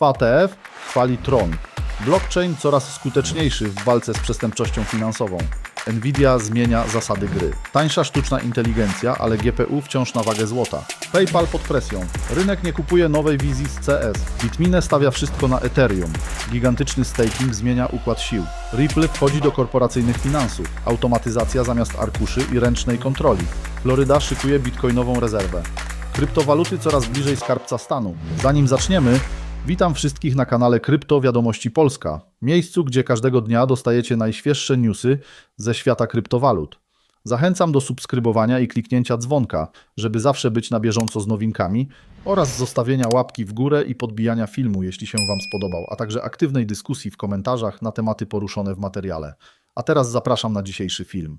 FATF chwali Tron. Blockchain coraz skuteczniejszy w walce z przestępczością finansową. Nvidia zmienia zasady gry. Tańsza sztuczna inteligencja, ale GPU wciąż na wagę złota. PayPal pod presją. Rynek nie kupuje nowej wizji z CS. Bitmine stawia wszystko na Ethereum. Gigantyczny staking zmienia układ sił. Ripple wchodzi do korporacyjnych finansów. Automatyzacja zamiast arkuszy i ręcznej kontroli. Floryda szykuje bitcoinową rezerwę. Kryptowaluty coraz bliżej skarbca stanu. Zanim zaczniemy, witam wszystkich na kanale Krypto Wiadomości Polska, miejscu, gdzie każdego dnia dostajecie najświeższe newsy ze świata kryptowalut. Zachęcam do subskrybowania i kliknięcia dzwonka, żeby zawsze być na bieżąco z nowinkami oraz zostawienia łapki w górę i podbijania filmu, jeśli się Wam spodobał, a także aktywnej dyskusji w komentarzach na tematy poruszone w materiale. A teraz zapraszam na dzisiejszy film.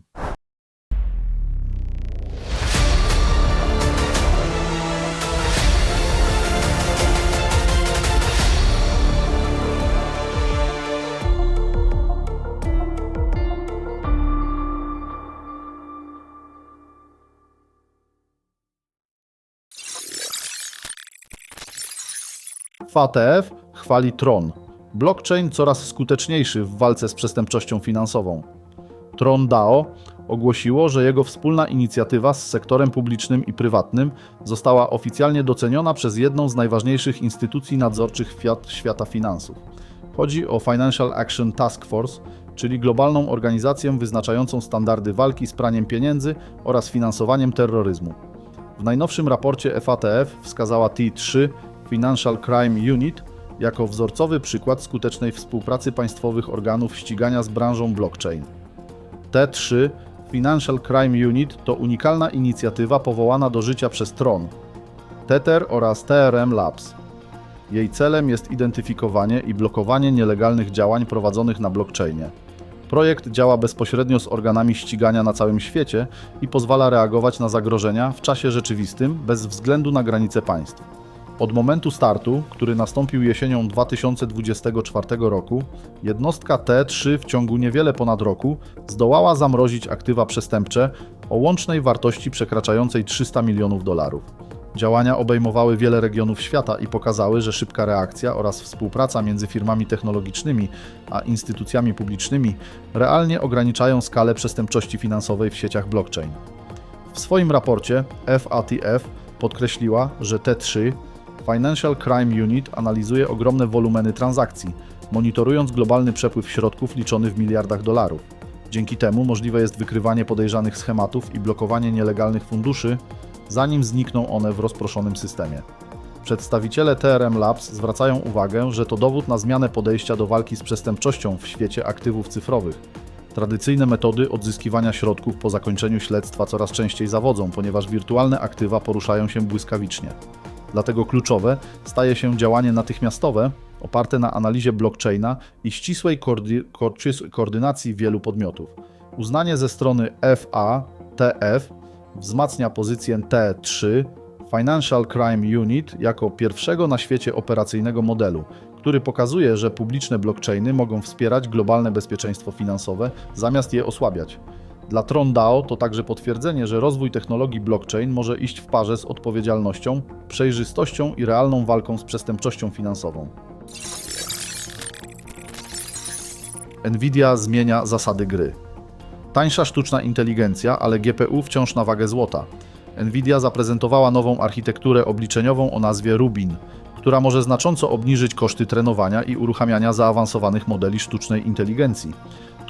FATF chwali Tron. Blockchain coraz skuteczniejszy w walce z przestępczością finansową. Tron DAO ogłosiło, że jego wspólna inicjatywa z sektorem publicznym i prywatnym została oficjalnie doceniona przez jedną z najważniejszych instytucji nadzorczych świat, świata finansów. Chodzi o Financial Action Task Force, czyli globalną organizację wyznaczającą standardy walki z praniem pieniędzy oraz finansowaniem terroryzmu. W najnowszym raporcie FATF wskazała T3 Financial Crime Unit jako wzorcowy przykład skutecznej współpracy państwowych organów ścigania z branżą blockchain. T3 Financial Crime Unit to unikalna inicjatywa powołana do życia przez Tron, Tether oraz TRM Labs. Jej celem jest identyfikowanie i blokowanie nielegalnych działań prowadzonych na blockchainie. Projekt działa bezpośrednio z organami ścigania na całym świecie i pozwala reagować na zagrożenia w czasie rzeczywistym bez względu na granice państw. Od momentu startu, który nastąpił jesienią 2024 roku, jednostka T3 w ciągu niewiele ponad roku zdołała zamrozić aktywa przestępcze o łącznej wartości przekraczającej 300 milionów dolarów. Działania obejmowały wiele regionów świata i pokazały, że szybka reakcja oraz współpraca między firmami technologicznymi a instytucjami publicznymi realnie ograniczają skalę przestępczości finansowej w sieciach blockchain. W swoim raporcie FATF podkreśliła, że T3 Financial Crime Unit analizuje ogromne wolumeny transakcji, monitorując globalny przepływ środków liczony w miliardach dolarów. Dzięki temu możliwe jest wykrywanie podejrzanych schematów i blokowanie nielegalnych funduszy, zanim znikną one w rozproszonym systemie. Przedstawiciele TRM Labs zwracają uwagę, że to dowód na zmianę podejścia do walki z przestępczością w świecie aktywów cyfrowych. Tradycyjne metody odzyskiwania środków po zakończeniu śledztwa coraz częściej zawodzą, ponieważ wirtualne aktywa poruszają się błyskawicznie. Dlatego kluczowe staje się działanie natychmiastowe, oparte na analizie blockchaina i ścisłej koordy- koordynacji wielu podmiotów. Uznanie ze strony FATF wzmacnia pozycję T3 Financial Crime Unit jako pierwszego na świecie operacyjnego modelu, który pokazuje, że publiczne blockchainy mogą wspierać globalne bezpieczeństwo finansowe zamiast je osłabiać. Dla Tron DAO to także potwierdzenie, że rozwój technologii blockchain może iść w parze z odpowiedzialnością, przejrzystością i realną walką z przestępczością finansową. Nvidia zmienia zasady gry. Tańsza sztuczna inteligencja, ale GPU wciąż na wagę złota. Nvidia zaprezentowała nową architekturę obliczeniową o nazwie Rubin, która może znacząco obniżyć koszty trenowania i uruchamiania zaawansowanych modeli sztucznej inteligencji.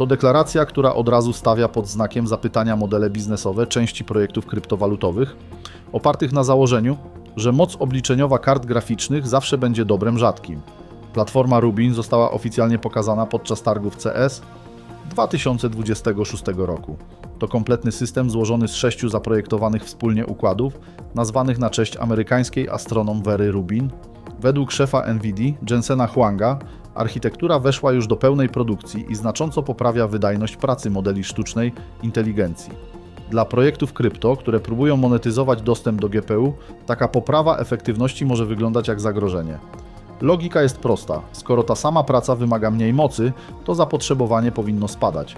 To deklaracja, która od razu stawia pod znakiem zapytania modele biznesowe części projektów kryptowalutowych, opartych na założeniu, że moc obliczeniowa kart graficznych zawsze będzie dobrem rzadkim. Platforma Rubin została oficjalnie pokazana podczas targów CS 2026 roku. To kompletny system złożony z sześciu zaprojektowanych wspólnie układów, nazwanych na cześć amerykańskiej astronom Wery Rubin. Według szefa NVIDIA, Jensena Huanga, architektura weszła już do pełnej produkcji i znacząco poprawia wydajność pracy modeli sztucznej inteligencji. Dla projektów krypto, które próbują monetyzować dostęp do GPU, taka poprawa efektywności może wyglądać jak zagrożenie. Logika jest prosta. Skoro ta sama praca wymaga mniej mocy, to zapotrzebowanie powinno spadać.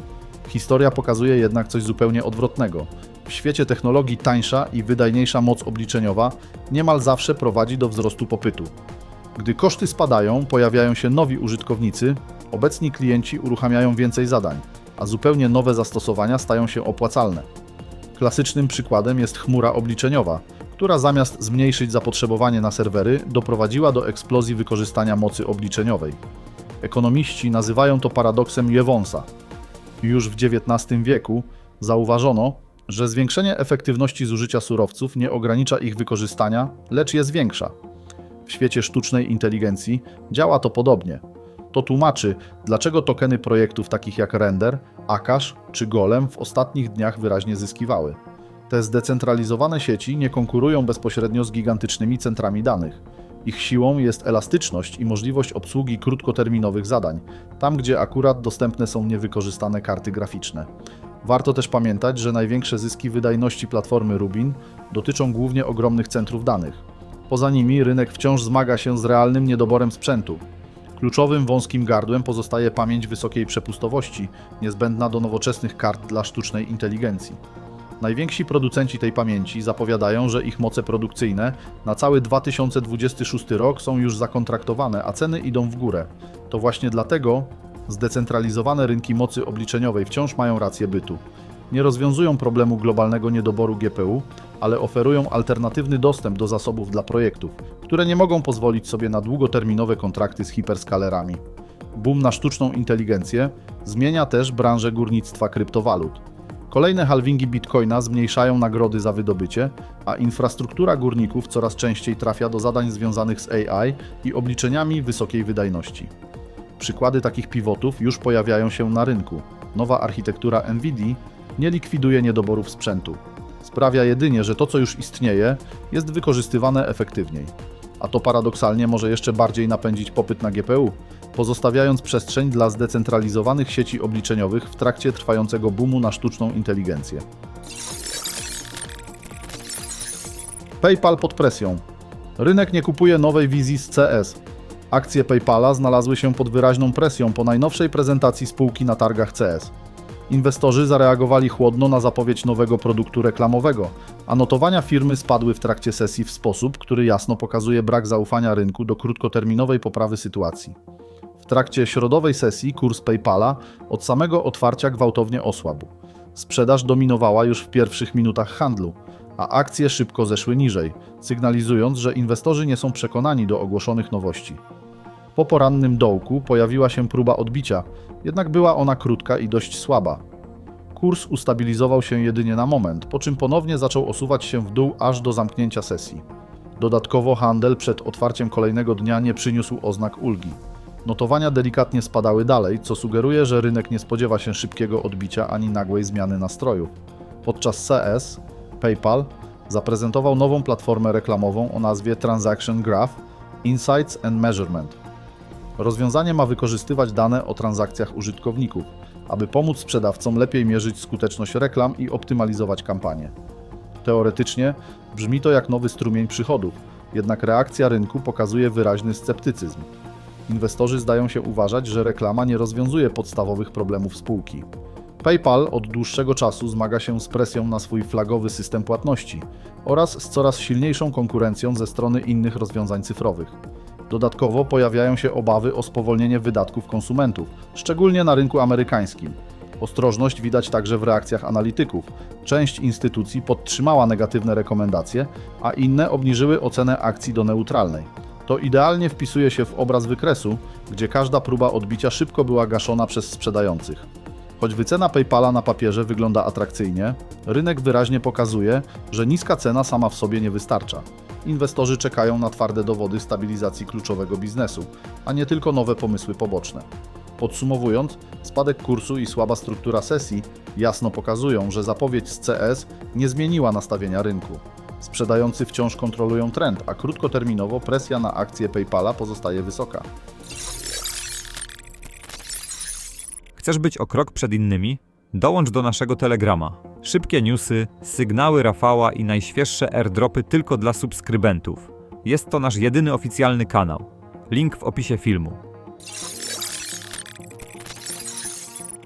Historia pokazuje jednak coś zupełnie odwrotnego. W świecie technologii tańsza i wydajniejsza moc obliczeniowa niemal zawsze prowadzi do wzrostu popytu. Gdy koszty spadają, pojawiają się nowi użytkownicy, obecni klienci uruchamiają więcej zadań, a zupełnie nowe zastosowania stają się opłacalne. Klasycznym przykładem jest chmura obliczeniowa, która zamiast zmniejszyć zapotrzebowanie na serwery, doprowadziła do eksplozji wykorzystania mocy obliczeniowej. Ekonomiści nazywają to paradoksem Jewonsa. Już w XIX wieku zauważono, że zwiększenie efektywności zużycia surowców nie ogranicza ich wykorzystania, lecz je zwiększa. W świecie sztucznej inteligencji działa to podobnie. To tłumaczy, dlaczego tokeny projektów takich jak Render, Akash czy Golem w ostatnich dniach wyraźnie zyskiwały. Te zdecentralizowane sieci nie konkurują bezpośrednio z gigantycznymi centrami danych. Ich siłą jest elastyczność i możliwość obsługi krótkoterminowych zadań, tam gdzie akurat dostępne są niewykorzystane karty graficzne. Warto też pamiętać, że największe zyski wydajności platformy Rubin dotyczą głównie ogromnych centrów danych. Poza nimi rynek wciąż zmaga się z realnym niedoborem sprzętu. Kluczowym wąskim gardłem pozostaje pamięć wysokiej przepustowości, niezbędna do nowoczesnych kart dla sztucznej inteligencji. Najwięksi producenci tej pamięci zapowiadają, że ich moce produkcyjne na cały 2026 rok są już zakontraktowane, a ceny idą w górę. To właśnie dlatego zdecentralizowane rynki mocy obliczeniowej wciąż mają rację bytu. Nie rozwiązują problemu globalnego niedoboru GPU, ale oferują alternatywny dostęp do zasobów dla projektów, które nie mogą pozwolić sobie na długoterminowe kontrakty z hiperskalerami. Boom na sztuczną inteligencję zmienia też branżę górnictwa kryptowalut. Kolejne halvingi bitcoina zmniejszają nagrody za wydobycie, a infrastruktura górników coraz częściej trafia do zadań związanych z AI i obliczeniami wysokiej wydajności. Przykłady takich pivotów już pojawiają się na rynku. Nowa architektura NVIDIA nie likwiduje niedoborów sprzętu. Sprawia jedynie, że to, co już istnieje, jest wykorzystywane efektywniej. A to paradoksalnie może jeszcze bardziej napędzić popyt na GPU, pozostawiając przestrzeń dla zdecentralizowanych sieci obliczeniowych w trakcie trwającego boomu na sztuczną inteligencję. PayPal pod presją. Rynek nie kupuje nowej wizji z CS. Akcje PayPala znalazły się pod wyraźną presją po najnowszej prezentacji spółki na targach CS. Inwestorzy zareagowali chłodno na zapowiedź nowego produktu reklamowego, a notowania firmy spadły w trakcie sesji w sposób, który jasno pokazuje brak zaufania rynku do krótkoterminowej poprawy sytuacji. W trakcie środowej sesji kurs PayPala od samego otwarcia gwałtownie osłabł. Sprzedaż dominowała już w pierwszych minutach handlu, a akcje szybko zeszły niżej, sygnalizując, że inwestorzy nie są przekonani do ogłoszonych nowości. Po porannym dołku pojawiła się próba odbicia, jednak była ona krótka i dość słaba. Kurs ustabilizował się jedynie na moment, po czym ponownie zaczął osuwać się w dół aż do zamknięcia sesji. Dodatkowo handel przed otwarciem kolejnego dnia nie przyniósł oznak ulgi. Notowania delikatnie spadały dalej, co sugeruje, że rynek nie spodziewa się szybkiego odbicia ani nagłej zmiany nastrojów. Podczas CS PayPal zaprezentował nową platformę reklamową o nazwie Transaction Graph Insights and Measurement. Rozwiązanie ma wykorzystywać dane o transakcjach użytkowników, aby pomóc sprzedawcom lepiej mierzyć skuteczność reklam i optymalizować kampanie. Teoretycznie brzmi to jak nowy strumień przychodów, jednak reakcja rynku pokazuje wyraźny sceptycyzm. Inwestorzy zdają się uważać, że reklama nie rozwiązuje podstawowych problemów spółki. PayPal od dłuższego czasu zmaga się z presją na swój flagowy system płatności oraz z coraz silniejszą konkurencją ze strony innych rozwiązań cyfrowych. Dodatkowo pojawiają się obawy o spowolnienie wydatków konsumentów, szczególnie na rynku amerykańskim. Ostrożność widać także w reakcjach analityków. Część instytucji podtrzymała negatywne rekomendacje, a inne obniżyły ocenę akcji do neutralnej. To idealnie wpisuje się w obraz wykresu, gdzie każda próba odbicia szybko była gaszona przez sprzedających. Choć wycena PayPala na papierze wygląda atrakcyjnie, rynek wyraźnie pokazuje, że niska cena sama w sobie nie wystarcza. Inwestorzy czekają na twarde dowody stabilizacji kluczowego biznesu, a nie tylko nowe pomysły poboczne. Podsumowując, spadek kursu i słaba struktura sesji jasno pokazują, że zapowiedź z CS nie zmieniła nastawienia rynku. Sprzedający wciąż kontrolują trend, a krótkoterminowo presja na akcje PayPala pozostaje wysoka. Chcesz być o krok przed innymi? Dołącz do naszego Telegrama. Szybkie newsy, sygnały Rafała i najświeższe airdropy tylko dla subskrybentów. Jest to nasz jedyny oficjalny kanał. Link w opisie filmu.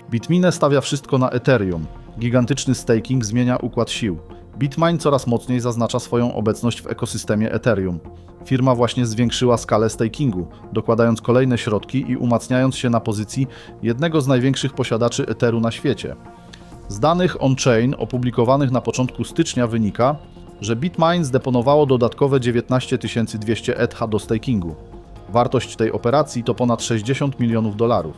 Bitmine stawia wszystko na Ethereum. Gigantyczny staking zmienia układ sił. Bitmain coraz mocniej zaznacza swoją obecność w ekosystemie Ethereum. Firma właśnie zwiększyła skalę stakingu, dokładając kolejne środki i umacniając się na pozycji jednego z największych posiadaczy Etheru na świecie. Z danych on-chain opublikowanych na początku stycznia wynika, że Bitmain zdeponowało dodatkowe 19 200 ETH do stakingu. Wartość tej operacji to ponad 60 milionów dolarów.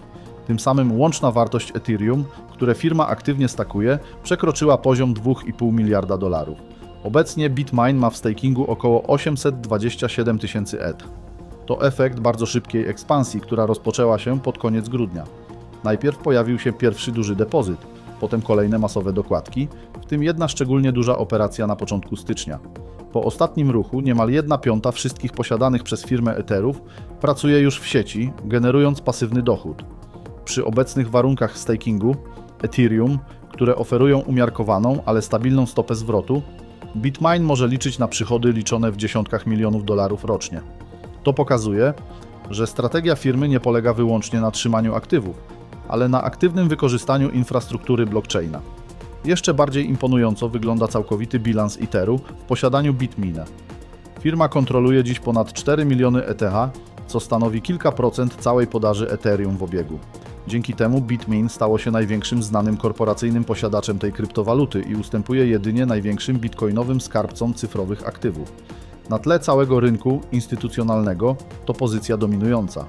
Tym samym łączna wartość Ethereum, które firma aktywnie stakuje, przekroczyła poziom 2,5 miliarda dolarów. Obecnie Bitmain ma w stakingu około 827 tysięcy ETH. To efekt bardzo szybkiej ekspansji, która rozpoczęła się pod koniec grudnia. Najpierw pojawił się pierwszy duży depozyt, potem kolejne masowe dokładki, w tym jedna szczególnie duża operacja na początku stycznia. Po ostatnim ruchu niemal 1 piąta wszystkich posiadanych przez firmę Etherów pracuje już w sieci, generując pasywny dochód. Przy obecnych warunkach stakingu Ethereum, które oferują umiarkowaną, ale stabilną stopę zwrotu, Bitmain może liczyć na przychody liczone w dziesiątkach milionów dolarów rocznie. To pokazuje, że strategia firmy nie polega wyłącznie na trzymaniu aktywów, ale na aktywnym wykorzystaniu infrastruktury blockchaina. Jeszcze bardziej imponująco wygląda całkowity bilans Etheru w posiadaniu Bitmina. Firma kontroluje dziś ponad 4 miliony ETH, co stanowi kilka procent całej podaży Ethereum w obiegu. Dzięki temu Bitmain stało się największym znanym korporacyjnym posiadaczem tej kryptowaluty i ustępuje jedynie największym bitcoinowym skarbcom cyfrowych aktywów. Na tle całego rynku instytucjonalnego to pozycja dominująca.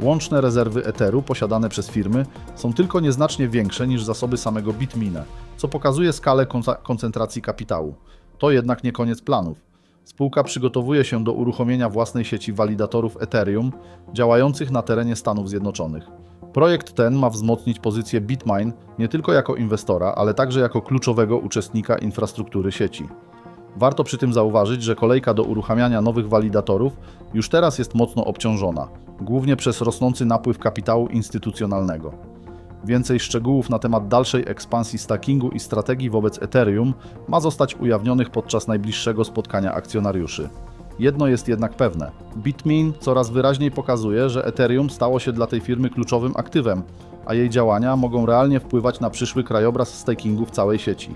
Łączne rezerwy Etheru posiadane przez firmy są tylko nieznacznie większe niż zasoby samego Bitmina, co pokazuje skalę koncentracji kapitału. To jednak nie koniec planów. Spółka przygotowuje się do uruchomienia własnej sieci walidatorów Ethereum działających na terenie Stanów Zjednoczonych. Projekt ten ma wzmocnić pozycję Bitmain nie tylko jako inwestora, ale także jako kluczowego uczestnika infrastruktury sieci. Warto przy tym zauważyć, że kolejka do uruchamiania nowych walidatorów już teraz jest mocno obciążona, głównie przez rosnący napływ kapitału instytucjonalnego. Więcej szczegółów na temat dalszej ekspansji stakingu i strategii wobec Ethereum ma zostać ujawnionych podczas najbliższego spotkania akcjonariuszy. Jedno jest jednak pewne: Bitmain coraz wyraźniej pokazuje, że Ethereum stało się dla tej firmy kluczowym aktywem, a jej działania mogą realnie wpływać na przyszły krajobraz stakingu w całej sieci.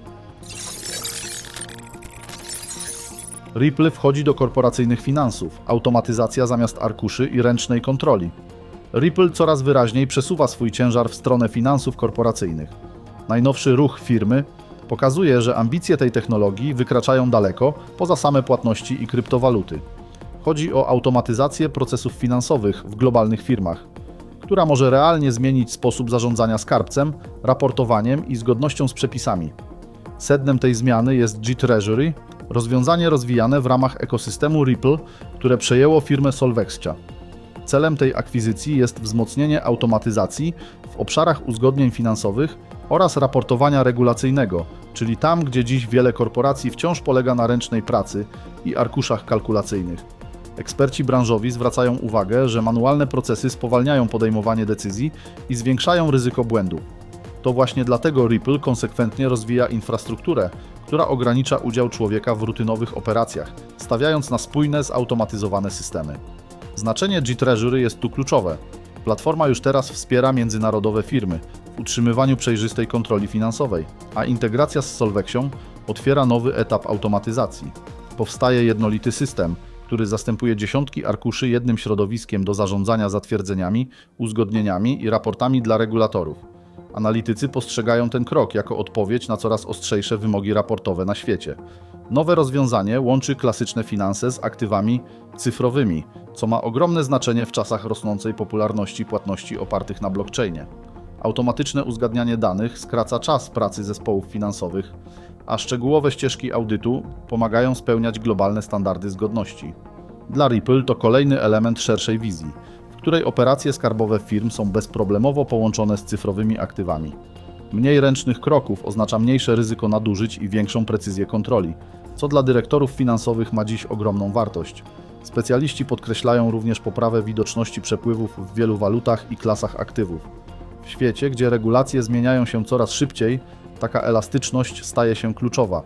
Ripple wchodzi do korporacyjnych finansów, automatyzacja zamiast arkuszy i ręcznej kontroli. Ripple coraz wyraźniej przesuwa swój ciężar w stronę finansów korporacyjnych. Najnowszy ruch firmy pokazuje, że ambicje tej technologii wykraczają daleko poza same płatności i kryptowaluty. Chodzi o automatyzację procesów finansowych w globalnych firmach, która może realnie zmienić sposób zarządzania skarbcem, raportowaniem i zgodnością z przepisami. Sednem tej zmiany jest G-Treasury, rozwiązanie rozwijane w ramach ekosystemu Ripple, które przejęło firmę Solvexcia. Celem tej akwizycji jest wzmocnienie automatyzacji w obszarach uzgodnień finansowych oraz raportowania regulacyjnego, czyli tam, gdzie dziś wiele korporacji wciąż polega na ręcznej pracy i arkuszach kalkulacyjnych. Eksperci branżowi zwracają uwagę, że manualne procesy spowalniają podejmowanie decyzji i zwiększają ryzyko błędu. To właśnie dlatego Ripple konsekwentnie rozwija infrastrukturę, która ogranicza udział człowieka w rutynowych operacjach, stawiając na spójne, zautomatyzowane systemy. Znaczenie G-Treasury jest tu kluczowe. Platforma już teraz wspiera międzynarodowe firmy w utrzymywaniu przejrzystej kontroli finansowej, a integracja z Solvexią otwiera nowy etap automatyzacji. Powstaje jednolity system, który zastępuje dziesiątki arkuszy jednym środowiskiem do zarządzania zatwierdzeniami, uzgodnieniami i raportami dla regulatorów. Analitycy postrzegają ten krok jako odpowiedź na coraz ostrzejsze wymogi raportowe na świecie. Nowe rozwiązanie łączy klasyczne finanse z aktywami cyfrowymi, co ma ogromne znaczenie w czasach rosnącej popularności płatności opartych na blockchainie. Automatyczne uzgadnianie danych skraca czas pracy zespołów finansowych, a szczegółowe ścieżki audytu pomagają spełniać globalne standardy zgodności. Dla Ripple to kolejny element szerszej wizji, której operacje skarbowe firm są bezproblemowo połączone z cyfrowymi aktywami. Mniej ręcznych kroków oznacza mniejsze ryzyko nadużyć i większą precyzję kontroli, co dla dyrektorów finansowych ma dziś ogromną wartość. Specjaliści podkreślają również poprawę widoczności przepływów w wielu walutach i klasach aktywów. W świecie, gdzie regulacje zmieniają się coraz szybciej, taka elastyczność staje się kluczowa.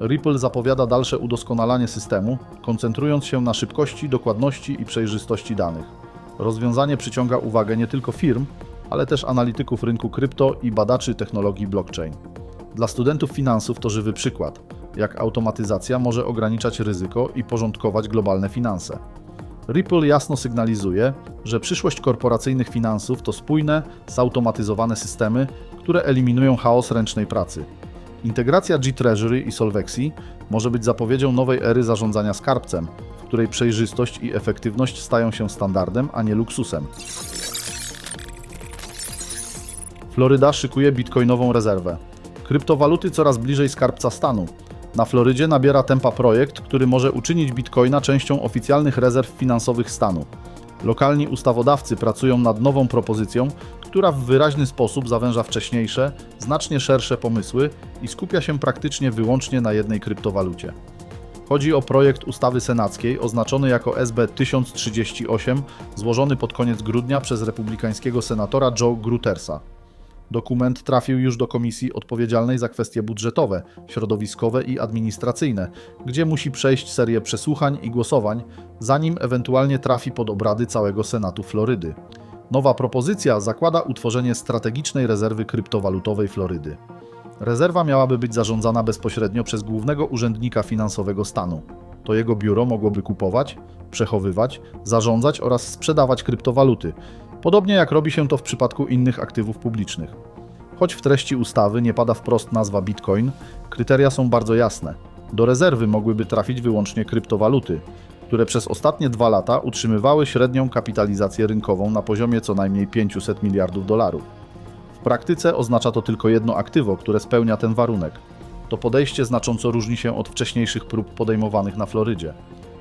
Ripple zapowiada dalsze udoskonalanie systemu, koncentrując się na szybkości, dokładności i przejrzystości danych. Rozwiązanie przyciąga uwagę nie tylko firm, ale też analityków rynku krypto i badaczy technologii blockchain. Dla studentów finansów to żywy przykład. jak automatyzacja może ograniczać ryzyko i porządkować globalne finanse. Ripple jasno sygnalizuje, że przyszłość korporacyjnych finansów to spójne, zautomatyzowane systemy, które eliminują chaos ręcznej pracy. Integracja G-Treasury i Solvexi może być zapowiedzią nowej ery zarządzania skarbcem, w której przejrzystość i efektywność stają się standardem, a nie luksusem. Floryda szykuje bitcoinową rezerwę. Kryptowaluty coraz bliżej skarbca stanu. Na Florydzie nabiera tempa projekt, który może uczynić bitcoina częścią oficjalnych rezerw finansowych stanu. Lokalni ustawodawcy pracują nad nową propozycją, która w wyraźny sposób zawęża wcześniejsze, znacznie szersze pomysły i skupia się praktycznie wyłącznie na jednej kryptowalucie. Chodzi o projekt ustawy senackiej oznaczony jako SB 1038, złożony pod koniec grudnia przez republikańskiego senatora Joe Grutersa. Dokument trafił już do komisji odpowiedzialnej za kwestie budżetowe, środowiskowe i administracyjne, gdzie musi przejść serię przesłuchań i głosowań, zanim ewentualnie trafi pod obrady całego Senatu Florydy. Nowa propozycja zakłada utworzenie strategicznej rezerwy kryptowalutowej Florydy. Rezerwa miałaby być zarządzana bezpośrednio przez głównego urzędnika finansowego stanu. To jego biuro mogłoby kupować, przechowywać, zarządzać oraz sprzedawać kryptowaluty, podobnie jak robi się to w przypadku innych aktywów publicznych. Choć w treści ustawy nie pada wprost nazwa Bitcoin, kryteria są bardzo jasne. Do rezerwy mogłyby trafić wyłącznie kryptowaluty, które przez ostatnie dwa lata utrzymywały średnią kapitalizację rynkową na poziomie co najmniej 500 miliardów dolarów. W praktyce oznacza to tylko jedno aktywo, które spełnia ten warunek. To podejście znacząco różni się od wcześniejszych prób podejmowanych na Florydzie.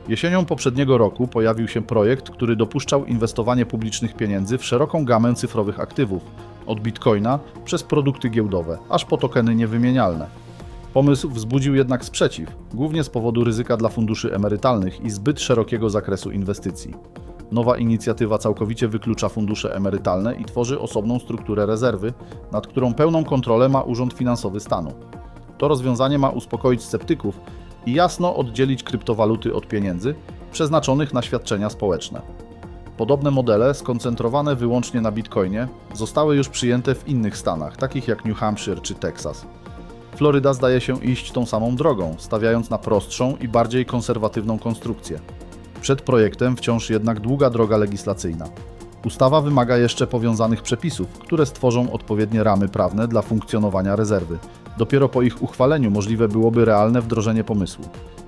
Jesienią poprzedniego roku pojawił się projekt, który dopuszczał inwestowanie publicznych pieniędzy w szeroką gamę cyfrowych aktywów, od bitcoina przez produkty giełdowe, aż po tokeny niewymienialne. Pomysł wzbudził jednak sprzeciw, głównie z powodu ryzyka dla funduszy emerytalnych i zbyt szerokiego zakresu inwestycji. Nowa inicjatywa całkowicie wyklucza fundusze emerytalne i tworzy osobną strukturę rezerwy, nad którą pełną kontrolę ma Urząd Finansowy Stanu. To rozwiązanie ma uspokoić sceptyków i jasno oddzielić kryptowaluty od pieniędzy przeznaczonych na świadczenia społeczne. Podobne modele, skoncentrowane wyłącznie na bitcoinie, zostały już przyjęte w innych stanach, takich jak New Hampshire czy Teksas. Floryda zdaje się iść tą samą drogą, stawiając na prostszą i bardziej konserwatywną konstrukcję. Przed projektem wciąż jednak długa droga legislacyjna. Ustawa wymaga jeszcze powiązanych przepisów, które stworzą odpowiednie ramy prawne dla funkcjonowania rezerwy. Dopiero po ich uchwaleniu możliwe byłoby realne wdrożenie pomysłu.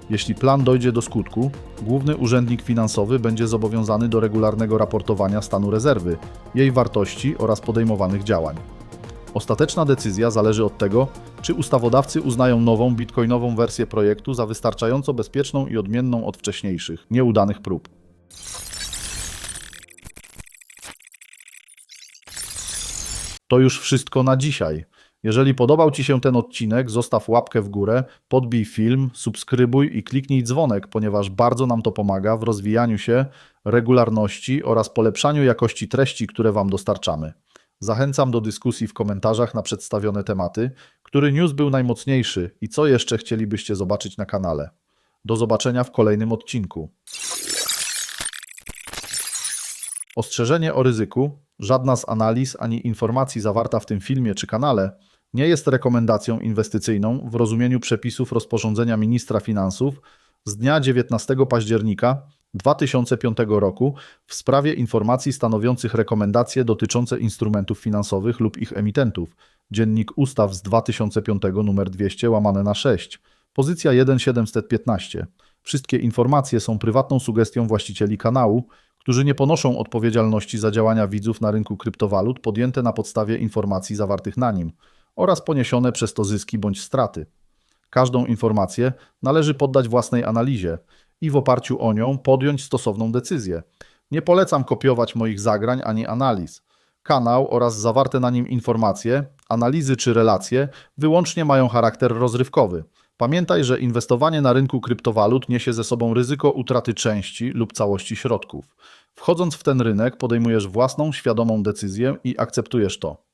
Jeśli plan dojdzie do skutku, główny urzędnik finansowy będzie zobowiązany do regularnego raportowania stanu rezerwy, jej wartości oraz podejmowanych działań. Ostateczna decyzja zależy od tego, czy ustawodawcy uznają nową bitcoinową wersję projektu za wystarczająco bezpieczną i odmienną od wcześniejszych, nieudanych prób. To już wszystko na dzisiaj. Jeżeli podobał Ci się ten odcinek, zostaw łapkę w górę, podbij film, subskrybuj i kliknij dzwonek, ponieważ bardzo nam to pomaga w rozwijaniu się, regularności oraz polepszaniu jakości treści, które Wam dostarczamy. Zachęcam do dyskusji w komentarzach na przedstawione tematy, który news był najmocniejszy i co jeszcze chcielibyście zobaczyć na kanale. Do zobaczenia w kolejnym odcinku. Ostrzeżenie o ryzyku. Żadna z analiz ani informacji zawarta w tym filmie czy kanale nie jest rekomendacją inwestycyjną w rozumieniu przepisów rozporządzenia ministra finansów z dnia 19 października 2005 roku w sprawie informacji stanowiących rekomendacje dotyczące instrumentów finansowych lub ich emitentów. Dziennik Ustaw z 2005 nr 200 łamane na 6. Pozycja 1715. Wszystkie informacje są prywatną sugestią właścicieli kanału, którzy nie ponoszą odpowiedzialności za działania widzów na rynku kryptowalut podjęte na podstawie informacji zawartych na nim oraz poniesione przez to zyski bądź straty. Każdą informację należy poddać własnej analizie i w oparciu o nią podjąć stosowną decyzję. Nie polecam kopiować moich zagrań ani analiz. Kanał oraz zawarte na nim informacje, analizy czy relacje wyłącznie mają charakter rozrywkowy. Pamiętaj, że inwestowanie na rynku kryptowalut niesie ze sobą ryzyko utraty części lub całości środków. Wchodząc w ten rynek, podejmujesz własną, świadomą decyzję i akceptujesz to.